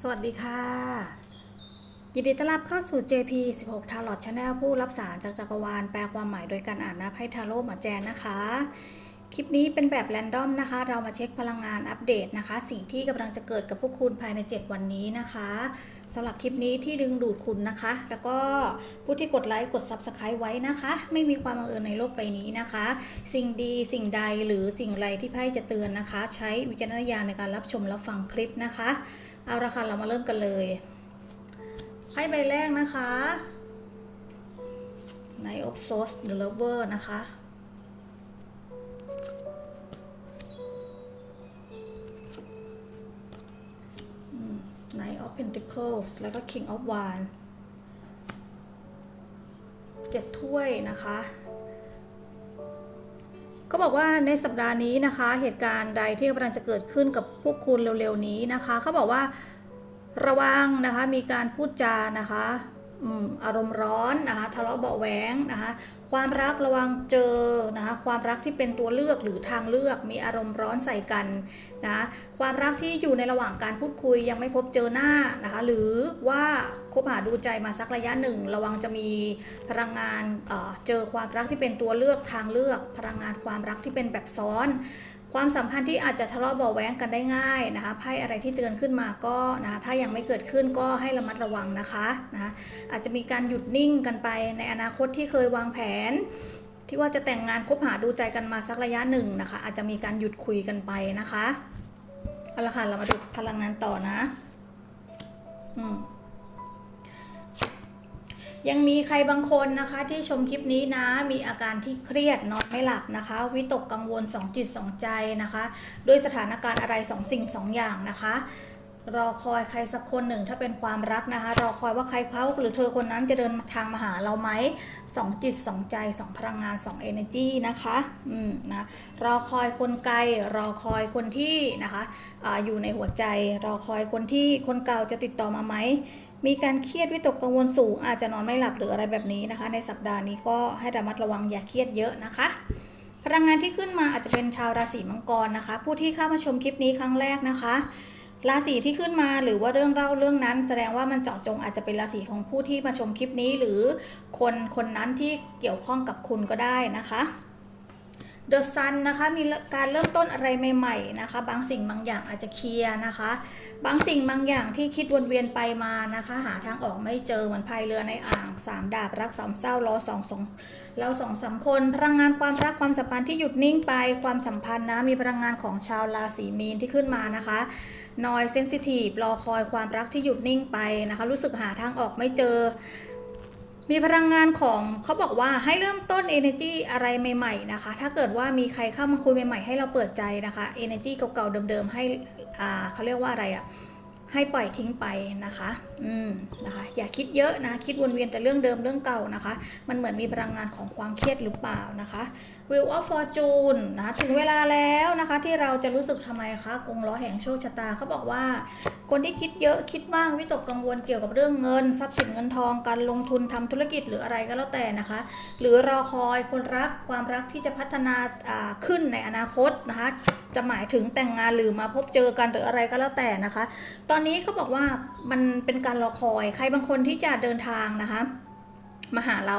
สวัสดีค่ะ ยินดีต้อนรับเข้าสู่ JP 16 Tarot Channel ผู้รับสารจากจักรวาล แปลความหมายโดยการอ่านนะไพ่ทาโร่หมาแจนนะคะ คลิปนี้เป็นแบบแรนดอมนะคะ เรามาเช็คพลังงานอัปเดตนะคะ สิ่งที่กำลังจะเกิดกับพวกคุณภายใน 7 วันนี้นะคะสำหรับคลิปนี้ที่ดึงดูดคุณนะคะ แล้วก็ผู้ที่กดไลค์กด Subscribe ไว้นะคะ ไม่มีความบังเอิญในโลกใบนี้นะคะ สิ่งดีสิ่งใดหรือสิ่งไรที่ไพ่จะเตือนนะคะ ใช้วิจารณญาณในการรับชมรับฟังคลิปนะคะ เอาละค่ะเรามาเริ่มกันเลยไพ่ใบแรกนะคะใน of s o u r c e the lover นะคะ Knight of Pentacles แล้วก็ King of Wands เจ็ดถ้วยนะคะ ก็บอกว่าในสัปดาห์นี้นะคะ เหตุการณ์ใดที่กำลังจะเกิดขึ้นกับพวกคุณเร็วๆนี้นะคะเขาบอกว่าระวังนะคะมีการพูดจานะคะ อารมณ์ร้อนนะคะทะเลาะเบาแหวงนะคะความรักระวังเจอนะคะความรักที่เป็นตัวเลือกหรือทางเลือกมีอารมณ์ร้อนใส่กันนะความรักที่อยู่ในระหว่างการพูดคุยยังไม่พบเจอหน้านะคะหรือว่าคบหาดูใจมาสักระยะหนึ่ง ระวังจะมีพลังงานเอ่อเจอความรักที่เป็นตัวเลือกทางเลือก พลังงานความรักที่เป็นแบบซ้อน ความสัมพันธ์ที่อาจจะทะเลาะเบาแว้งกันได้ง่ายนะคะไพ่อะไรที่เตือนขึ้นมาก็นะคะถ้ายังไม่เกิดขึ้นก็ให้ระมัดระวังนะคะนะคะอาจจะมีการหยุดนิ่งกันไปในอนาคตที่เคยวางแผน ที่ว่าจะแต่งงานคบหาดูใจกันมาสักระยะหนึ่งนะคะ อาจจะมีการหยุดคุยกันไปนะคะเอาละค่ะเรามาดูพลังงานต่อนะ อืม ยังมีใครบางคนนะคะที่ชมคลิปนี้นะมีอาการที่เครียดนอนไม่หลับนะคะ วิตกกังวลสองจิตสองใจนะคะด้วยสถานการณ์อะไรสองสิ่งสองอย่างนะคะ รอคอยใครสักคนหนึ่งถ้าเป็นความรักนะคะ รอคอยว่าใครเขาหรือเธอคนนั้นจะเดินทางมาหาเราไหมสองจิตสองใจสองพลังงานสอง energy นะคะอืมนะรอคอยคนไกลรอคอยคนที่นะคะออยู่ในหัวใจ รอคอยคนที่คนเก่าจะติดต่อมาไหม มีการเครียดวิตกกังวลสูง อาจจะนอนไม่หลับหรืออะไรแบบนี้นะคะ ในสัปดาห์นี้ก็ให้ระมัดระวังอย่าเครียดเยอะนะคะ พลังงานที่ขึ้นมาอาจจะเป็นชาวราศีมังกรนะคะ ผู้ที่เข้ามาชมคลิปนี้ครั้งแรกนะคะราศีที่ขึ้นมาหรือว่าเรื่องเล่าเรื่องนั้น แสดงว่ามันเจาะจงอาจจะเป็นราศีของผู้ที่มาชมคลิปนี้หรือคนคนนั้นที่เกี่ยวข้องกับคุณก็ได้นะคะ The Sun นะคะมีการเริ่มต้นอะไรใหม่ ๆนะคะ บางสิ่งบางอย่างอาจจะเคลียร์นะคะ บางสิ่งบางอย่างที่คิดวนเวียนไปมานะคะ หาทางออกไม่เจอเหมือนพายเรือในอ่างสามดาบรักสามเศร้ารอสองสองเราสองสามคนพลังงานความรักความสัมพันธ์ที่หยุดนิ่งไปความสัมพันธ์นะมีพลังงานของชาวราศีมีนที่ขึ้นมานะคะนอยเซนซิทีฟรอคอยความรักที่หยุดนิ่งไปนะคะ รู้สึกหาทางออกไม่เจอ มีพลังงานของเขาบอกว่าให้เริ่มต้น energy อะไรใหม่ ๆ นะคะ ถ้าเกิดว่ามีใครเข้ามาคุยใหม่ๆ ให้เราเปิดใจนะคะ energy เก่าๆเดิมๆให้อ่าเขาเรียกว่าอะไรอะให้ปล่อยทิ้งไปนะคะ อืมนะคะ อย่าคิดเยอะนะ คิดวนเวียนแต่เรื่องเดิมเรื่องเก่านะคะ มันเหมือนมีพลังงานของความเครียดหรือเปล่านะคะ Wheel of Fortune นะถึงเวลาแล้วนะคะที่เราจะรู้สึกทำไมคะกงล้อแห่งโชคชะตาเขาบอกว่า คนที่คิดเยอะคิดมากวิตกกังวลเกี่ยวกับเรื่องเงิน ทรัพย์สินเงินทองการลงทุนทำธุรกิจหรืออะไรก็แล้วแต่นะคะ หรือรอคอยคนรักความรักที่จะพัฒนาขึ้นในอนาคตนะคะจะหมายถึงแต่งงานหรือมาพบเจอกันหรืออะไรก็แล้วแต่นะคะ ตอนนี้เขาบอกว่ามันเป็นการรอคอยใครบางคนที่จะเดินทางนะคะ มาหาเรา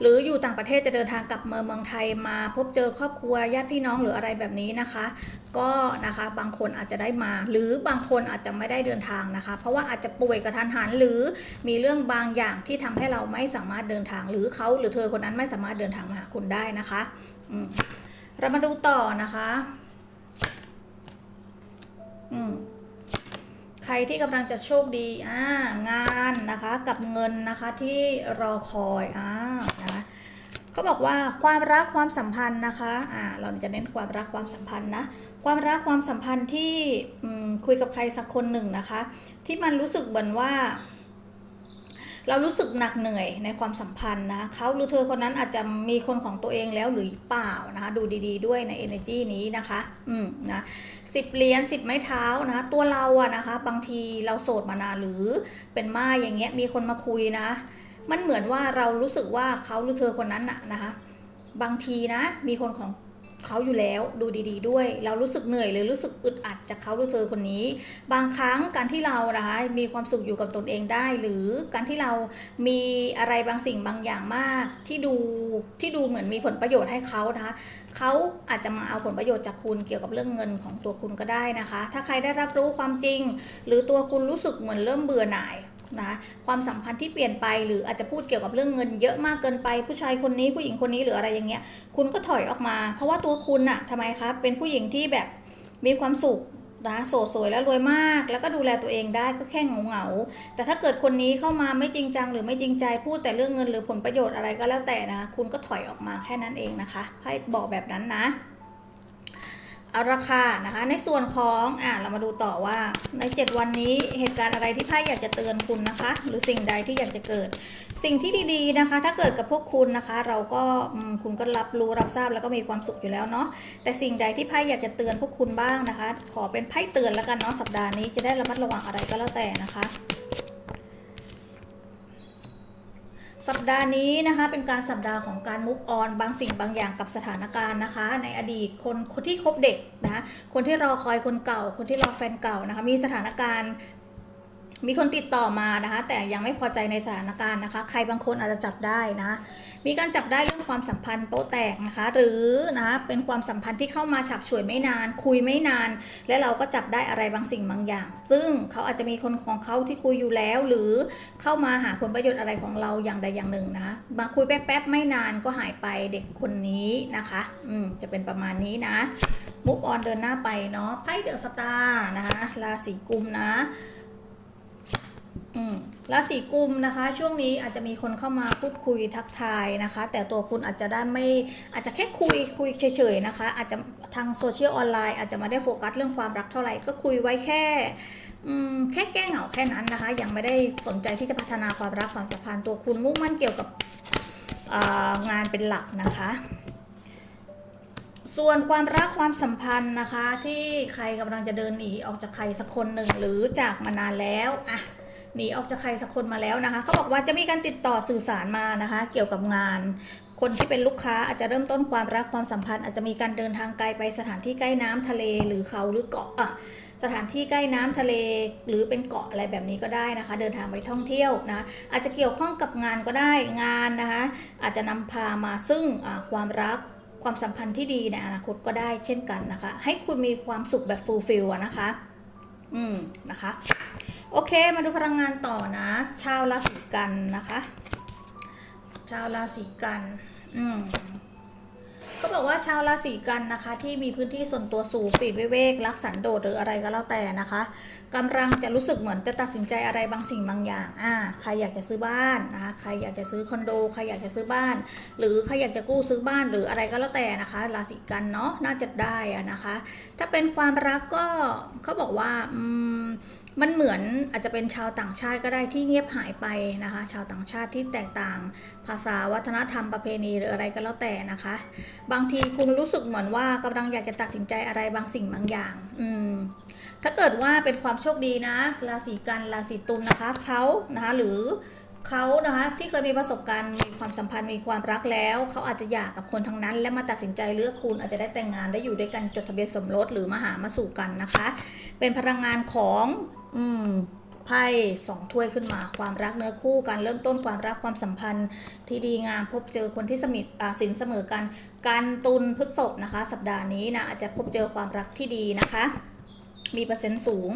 หรืออยู่ต่างประเทศจะเดินทางกลับเมืองเมืองไทยมาพบเจอครอบครัวญาติพี่น้องหรืออะไรแบบนี้นะคะ ก็นะคะบางคนอาจจะได้มา หรือบางคนอาจจะไม่ได้เดินทางนะคะ เพราะว่าอาจจะป่วยกระทันหันหรือมีเรื่องบางอย่างที่ทำให้เราไม่สามารถเดินทาง หรือเขาหรือเธอคนนั้นไม่สามารถเดินทางมาหาคุณได้นะคะเรามาดูต่อนะคะอืมใครที่กำลังจะโชคดีอ่างาน นะคะ กับเงินนะคะที่รอคอยอ่านะคะเขาบอกว่าความรักความสัมพันธ์นะคะอ่าเราจะเน้นความรักความสัมพันธ์นะความรักความสัมพันธ์ที่คุยกับใครสักคนหนึ่งนะคะ ที่มันรู้สึกเหมือนว่า เรารู้สึกหนักเหนื่อยในความสัมพันธ์นะเขาหรือเธอคนนั้นอาจจะมีคนของตัวเองแล้วหรือเปล่านะคะดูดี ๆ ด้วยใน energy นี้นะคะ อืมนะสิบเหรียญสิบไม้เท้านะ ตัวเราอะนะคะ บางทีเราโสดมานานหรือเป็นม่ายอย่างเงี้ยมีคนมาคุยนะ มันเหมือนว่าเรารู้สึกว่าเขาหรือเธอคนนั้นอะนะคะ บางทีนะ มีคนของ เขาอยู่แล้วดูดีๆด้วย เรารู้สึกเหนื่อยหรือรู้สึกอึดอัดจากเขาหรือเธอคนนี้ บางครั้งการที่เรานะคะมีความสุขอยู่กับตนเองได้ หรือการที่เรามีอะไรบางสิ่งบางอย่างมากที่ดูที่ดูเหมือนมีผลประโยชน์ให้เขานะคะเขาอาจจะมาเอาผลประโยชน์จากคุณเกี่ยวกับเรื่องเงินของตัวคุณก็ได้นะคะ ถ้าใครได้รับรู้ความจริง หรือตัวคุณรู้สึกเหมือนเริ่มเบื่อหน่าย นะความสัมพันธ์ที่เปลี่ยนไปหรืออาจจะพูดเกี่ยวกับเรื่องเงินเยอะมากเกินไป ผู้ชายคนนี้ผู้หญิงคนนี้หรืออะไรอย่างเงี้ยคุณก็ถอยออกมา เพราะว่าตัวคุณน่ะทำไมคะเป็นผู้หญิงที่แบบมีความสุขนะโสดสวยและรวยมาก แล้วก็ดูแลตัวเองได้ก็แค่เหงาเหงาแต่ถ้าเกิดคนนี้เข้ามาไม่จริงจัง หรือไม่จริงใจพูดแต่เรื่องเงินหรือผลประโยชน์อะไรก็แล้วแต่นะคุณก็ถอยออกมาแค่นั้นเองนะคะให้บอกแบบนั้นนะ ราคานะคะ ในส่วนของอ่าเรามาดูต่อว่าใน 7 วันนี้เหตุการณ์อะไรที่ไพ่อยากจะเตือนคุณนะคะ หรือสิ่งใดที่อยากจะเกิด สิ่งที่ดีๆนะคะ ถ้าเกิดกับพวกคุณนะคะ เราก็คุณก็รับรู้รับทราบแล้วก็มีความสุขอยู่แล้วเนาะแต่สิ่งใดที่ไพ่อยากจะเตือนพวกคุณบ้างนะคะ ขอเป็นไพ่เตือนแล้วกันเนาะสัปดาห์นี้จะได้ระมัดระวังอะไรก็แล้วแต่นะคะ สัปดาห์นี้นะคะเป็นการสัปดาห์ของการมุกออนบางสิ่งบางอย่างกับสถานการณ์นะคะ ในอดีตคนคนที่คบเด็กนะคนที่รอคอยคนเก่า คนที่รอแฟนเก่านะคะมีสถานการณ์ มีคนติดต่อมานะคะ แต่ยังไม่พอใจในสถานการณ์นะคะ ใครบางคนอาจจะจับได้นะมีการจับได้เรื่องความสัมพันธ์โป๊ะแตกนะคะ หรือนะคะเป็นความสัมพันธ์ที่เข้ามาฉับฉวยไม่นาน คุยไม่นาน และเราก็จับได้อะไรบางสิ่งบางอย่าง ซึ่งเขาอาจจะมีคนของเขาที่คุยอยู่แล้ว หรือเข้ามาหาผลประโยชน์อะไรของเราอย่างใดอย่างหนึ่งนะมาคุยแป๊บๆไม่นานก็หายไปเด็กคนนี้นะคะ อืมจะเป็นประมาณนี้นะมุกออนเดินหน้าไปเนาะไพ่เดอะสตาร์นะคะราศีกุมนะ ราศีกุมนะคะ ช่วงนี้อาจจะมีคนเข้ามาพูดคุยทักทายนะคะ แต่ตัวคุณอาจจะได้ไม่อาจจะแค่คุยคุยเฉยๆนะคะ อาจจะทางโซเชียลออนไลน์อาจจะไม่ได้โฟกัสเรื่องความรักเท่าไหร่ก็คุยไว้แค่แค่แก้เหงาแค่นั้นนะคะ ยังไม่ได้สนใจที่จะพัฒนาความรักความสัมพันธ์ตัวคุณมุ่งมั่นเกี่ยวกับงานเป็นหลักนะคะ ส่วนความรักความสัมพันธ์นะคะ ที่ใครกำลังจะเดินหนีออกจากใครสักคนหนึ่งหรือจากมานานแล้วอะ หนีออกจากใครสักคนมาแล้วนะคะเขาบอกว่าจะมีการติดต่อสื่อสารมานะคะ เกี่ยวกับงาน คนที่เป็นลูกค้าอาจจะเริ่มต้นความรักความสัมพันธ์อาจจะมีการเดินทางไกลไปสถานที่ใกล้น้ำทะเลหรือเขาหรือเกาะอะสถานที่ใกล้น้ำทะเลหรือเป็นเกาะอะไรแบบนี้ก็ได้นะคะ เดินทางไปท่องเที่ยวนะอาจจะเกี่ยวข้องกับงานก็ได้งานนะคะ อาจจะนำพามาซึ่งความรักความสัมพันธ์ที่ดีในอนาคตก็ได้เช่นกันนะคะ ให้คุณมีความสุขแบบฟูลฟิลนะคะ อืมนะคะ โอเค มาดูพลังงานต่อนะ ชาวราศีกันนะคะ ชาวราศีกัน อืมก็บอกว่าชาวราศีกันนะคะ ที่มีพื้นที่ส่วนตัวสูงปีกวิเวกรักสันโดษหรืออะไรก็แล้วแต่นะคะกำลังจะรู้สึกเหมือนจะตัดสินใจอะไรบางสิ่งบางอย่างอ่าใครอยากจะซื้อบ้านนะคะใครอยากจะซื้อคอนโดใครอยากจะซื้อบ้าน หรือใครอยากจะกู้ซื้อบ้านหรืออะไรก็แล้วแต่นะคะ ราศีกันเนาะน่าจะได้อะนะคะ ถ้าเป็นความรักก็เขาบอกว่าอืม มันเหมือนอาจจะเป็นชาวต่างชาติก็ได้ที่เงียบหายไปนะคะ ชาวต่างชาติที่แตกต่าง ภาษาวัฒนธรรมประเพณีหรืออะไรก็แล้วแต่นะคะ บางทีคุณรู้สึกเหมือนว่ากำลังอยากจะตัดสินใจอะไรบางสิ่งบางอย่าง อืมถ้าเกิดว่าเป็นความโชคดีนะราศีกันราศีตุลนะคะเขานะคะหรือ เขานะคะที่เคยมีประสบการณ์มีความสัมพันธ์มีความรักแล้ว เขาอาจจะหย่ากกับคนทั้งนั้น และมาตัดสินใจเลือกคุณอาจจะได้แต่งงานได้อยู่ด้วยกันจดทะเบียนสมรสหรือมาหามาสู่กันนะคะ เป็นพลังงานของอืมไพ่สองถ้วยขึ้นมาความรักเนื้อคู่การเริ่มต้นความรักความสัมพันธ์ที่ดีงามพบเจอคนที่สมิทสินเสมอกัน การตุลพฤษภนะคะ สัปดาห์นี้นะอาจจะพบเจอความรักที่ดีนะคะ มีเปอร์เซ็นต์สูง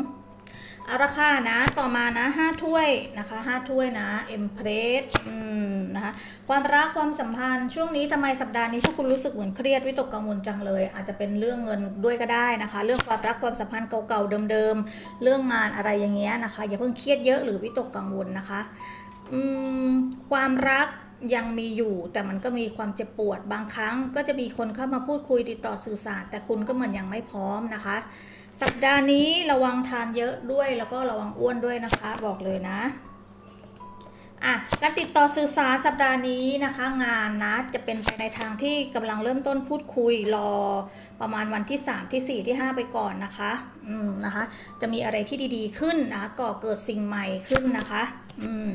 อาราคานะ ต่อมานะห้าถ้วยนะคะห้าถ้วยนะเอ็มเพรสอืมนะคะ ความรักความสัมพันธ์ช่วงนี้ทำไมสัปดาห์นี้ถ้าคุณรู้สึกเหมือนเครียดวิตกกังวลจังเลย อาจจะเป็นเรื่องเงินด้วยก็ได้นะคะ เรื่องความรักความสัมพันธ์เก่าๆเดิมๆเรื่องงานอะไรอย่างเงี้ยนะคะ อย่าเพิ่งเครียดเยอะหรือวิตกกังวลนะคะอืมความรักยังมีอยู่แต่มันก็มีความเจ็บปวดบางครั้ง ก็จะมีคนเข้ามาพูดคุยติดต่อสื่อสาร แต่คุณก็เหมือนยังไม่พร้อมนะคะ สัปดาห์นี้ระวังทานเยอะด้วยแล้วก็ระวังอ้วนด้วยนะคะ บอกเลยนะอะการติดต่อสื่อสารสัปดาห์นี้นะคะ งานนะจะเป็นไปในทางที่กำลังเริ่มต้นพูดคุยรอประมาณวันที่ 3 ที่ 4 ที่ 5 ไปก่อนนะคะอืมนะคะ จะมีอะไรที่ดีๆขึ้นนะคะก่อเกิดสิ่งใหม่ขึ้นนะคะอืม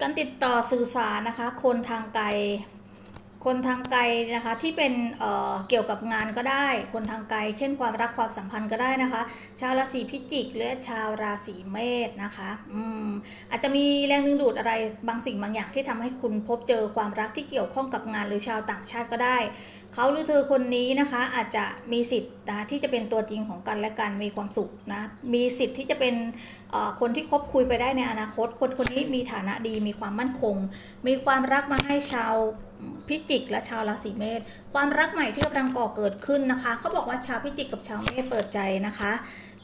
การติดต่อสื่อสารนะคะ คนทางไกล คนทางไกลนะคะที่เป็นเเกี่ยวกับงานก็ได้ คนทางไกล เช่นความรักความสัมพันธ์ก็ได้นะคะ ชาวราศีพิจิกหรือชาวราศีเมษนะคะอืมอาจจะมีแรงดึงดูดอะไรบางสิ่งบางอย่างที่ทำให้คุณพบเจอความรักที่เกี่ยวข้องกับงานหรือชาวต่างชาติก็ได้ เขาหรือเธอคนนี้นะคะอาจจะมีสิทธิ์นะที่จะเป็นตัวจริงของกันและกันมีความสุขนะมีสิทธิ์ที่จะเป็นคนที่คบคุยไปได้ในอนาคต คนคนนี้มีฐานะดีมีความมั่นคง มีความรักมาให้ชาวพิจิกและชาวราศีเมษความรักใหม่ที่กำลังก่อเกิดขึ้นนะคะเขาบอกว่าชาวพิจิกกับชาวเมษเปิดใจนะคะ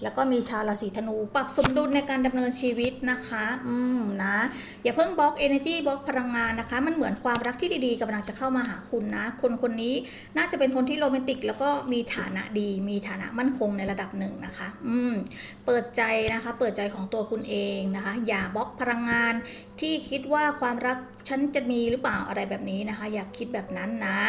แล้วก็มีชาวราศีธนู ปรับสมดุลในการดำเนินชีวิตนะคะ อืมนะ อย่าเพิ่งบล็อก energy บล็อกพลังงานนะคะ มันเหมือนความรักที่ดีๆกำลังจะเข้ามาหาคุณนะ คนคนนี้น่าจะเป็นคนที่โรแมนติก แล้วก็มีฐานะดี มีฐานะมั่นคงในระดับหนึ่งนะคะ อืม เปิดใจนะคะ เปิดใจของตัวคุณเองนะคะ อย่าบล็อกพลังงาน ที่คิดว่าความรักฉันจะมีหรือเปล่าอะไรแบบนี้นะคะ อย่าคิดแบบนั้นนะ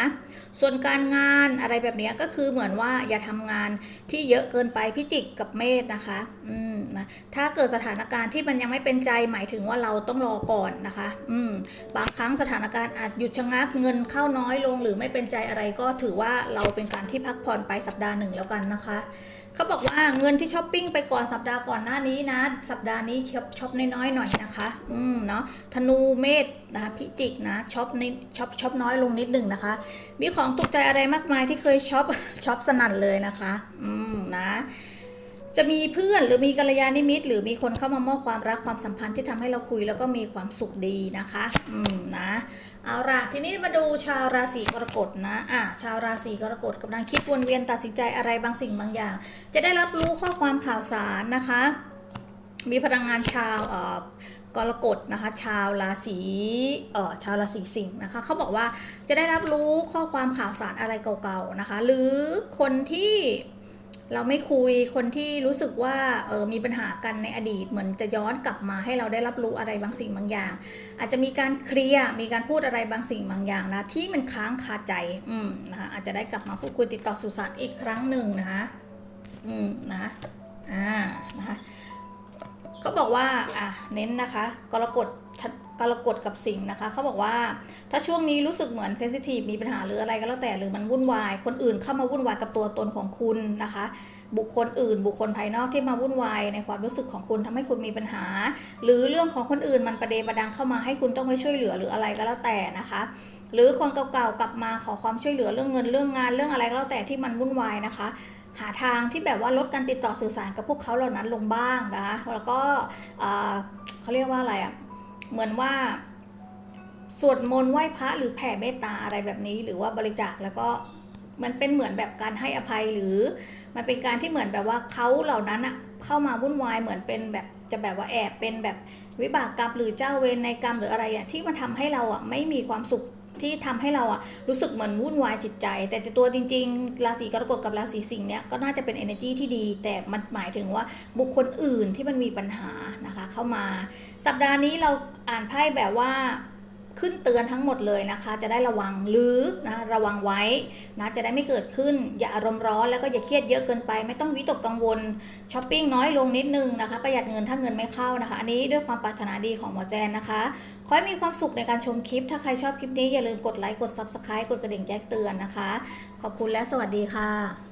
ส่วนการงานอะไรแบบนี้ก็คือเหมือนว่าอย่าทำงานที่เยอะเกินไปพิจิกกับเมษนะคะ อืมนะถ้าเกิดสถานการณ์ที่มันยังไม่เป็นใจหมายถึงว่าเราต้องรอก่อนนะคะ อืมบางครั้งสถานการณ์อาจหยุดชะงักเงินเข้าน้อยลงหรือไม่เป็นใจอะไรก็ถือว่าเราเป็นการที่พักผ่อนไปสัปดาห์หนึ่งแล้วกันนะคะเขาบอกว่าเงินที่ช้อปปิ้งไปก่อนสัปดาห์ก่อนหน้านี้นะ สัปดาห์นี้ช็อปช็อปน้อยๆหน่อยนะคะ อืมเนาะธนูเมษนะคะพิจิกนะช็อปนิดช็อปช็อปน้อยลงนิดหนึ่งนะคะ มีของถูกใจอะไรมากมายที่เคยช็อปช็อปสนั่นเลยนะคะ อืมนะจะมีเพื่อนหรือมีกัลยาณมิตร หรือมีคนเข้ามามอบความรักความสัมพันธ์ที่ทำให้เราคุยแล้วก็มีความสุขดีนะคะ อืมนะเอาล่ะทีนี้มาดูชาวราศีกรกฎนะอะชาวราศีกรกฎกำลังคิดวนเวียนตัดสินใจอะไรบางสิ่งบางอย่าง จะได้รับรู้ข้อความข่าวสารนะคะ มีพลังงานชาวเอ่อ กรกฎนะคะ ชาวราศีเอ่อชาวราศีสิงห์นะคะเขาบอกว่าจะได้รับรู้ข้อความข่าวสารอะไรเก่าๆนะคะ หรือคนที่เราไม่คุยคนที่รู้สึกว่าเออมีปัญหากันในอดีต เหมือนจะย้อนกลับมาให้เราได้รับรู้อะไรบางสิ่งบางอย่าง อาจจะมีการเคลียร์มีการพูดอะไรบางสิ่งบางอย่างนะที่มันค้างคาใจอืมนะคะอาจจะได้กลับมาพูดคุยติดต่อสื่อสารอีกครั้งหนึ่งนะคะอืมนะอ่านะคะ เขาบอกว่าอะเน้นนะคะ กรกฎกรกฎกับสิงห์นะคะ เขาบอกว่าถ้าช่วงนี้รู้สึกเหมือนเซนซิทีฟมีปัญหาหรืออะไรก็แล้วแต่หรือมันวุ่นวาย คนอื่นเข้ามาวุ่นวายกับตัวตนของคุณนะคะ บุคคลอื่น บุคคลภายนอกที่มาวุ่นวายในความรู้สึกของคุณทำให้คุณมีปัญหา หรือเรื่องของคนอื่นมันประเดประดังเข้ามาให้คุณต้องไปช่วยเหลือหรืออะไรก็แล้วแต่นะคะ หรือคนเก่าๆกลับมาขอความช่วยเหลือเรื่องเงินเรื่องงานเรื่องอะไรก็แล้วแต่ที่มันวุ่นวายนะคะ หาทางที่แบบว่าลดการติดต่อสื่อสารกับพวกเขาเหล่านั้นลงบ้างนะคะแล้วก็เขาเรียกว่าอะไรอะ่ะเหมือนว่าสวดมนต์ไหว้พระหรือแผ่เมตตาอะไรแบบนี้ หรือว่าบริจาคแล้วก็มันเป็นเหมือนแบบการให้อภัยหรือ มันเป็นการที่เหมือนแบบว่าเขาเหล่านั้นอะเข้ามาวุ่นวายเหมือนเป็นแบบจะแบบว่าแอบเป็นแบบวิบากกรรมหรือเจ้าเวรในกรรมหรืออะไรอะที่มาทำให้เราอะไม่มีความสุข ที่ทำให้เราอะรู้สึกเหมือนวุ่นวายจิตใจ แต่ตัวจริงๆ ราศีกรกฎกับราศีสิงห์เนี่ยก็น่าจะเป็น energy ที่ดี แต่มันหมายถึงว่าบุคคลอื่นที่มันมีปัญหานะคะ เข้ามา สัปดาห์นี้เราอ่านไพ่แบบว่า ขึ้นเตือนทั้งหมดเลยนะคะ จะได้ระวังหรือนะระวังไว้นะจะได้ไม่เกิดขึ้น อย่าอารมณ์ร้อนแล้วก็อย่าเครียดเยอะเกินไป ไม่ต้องวิตกกังวลช้อปปิ้งน้อยลงนิดนึงนะคะ ประหยัดเงินถ้าเงินไม่เข้านะคะ อันนี้ด้วยความปรารถนาดีของหมอแจนนะคะขอให้มีความสุขในการชมคลิป ถ้าใครชอบคลิปนี้อย่าลืมกดไลค์กด subscribe กดกระดิ่งแจ้งเตือนนะคะ ขอบคุณและสวัสดีค่ะ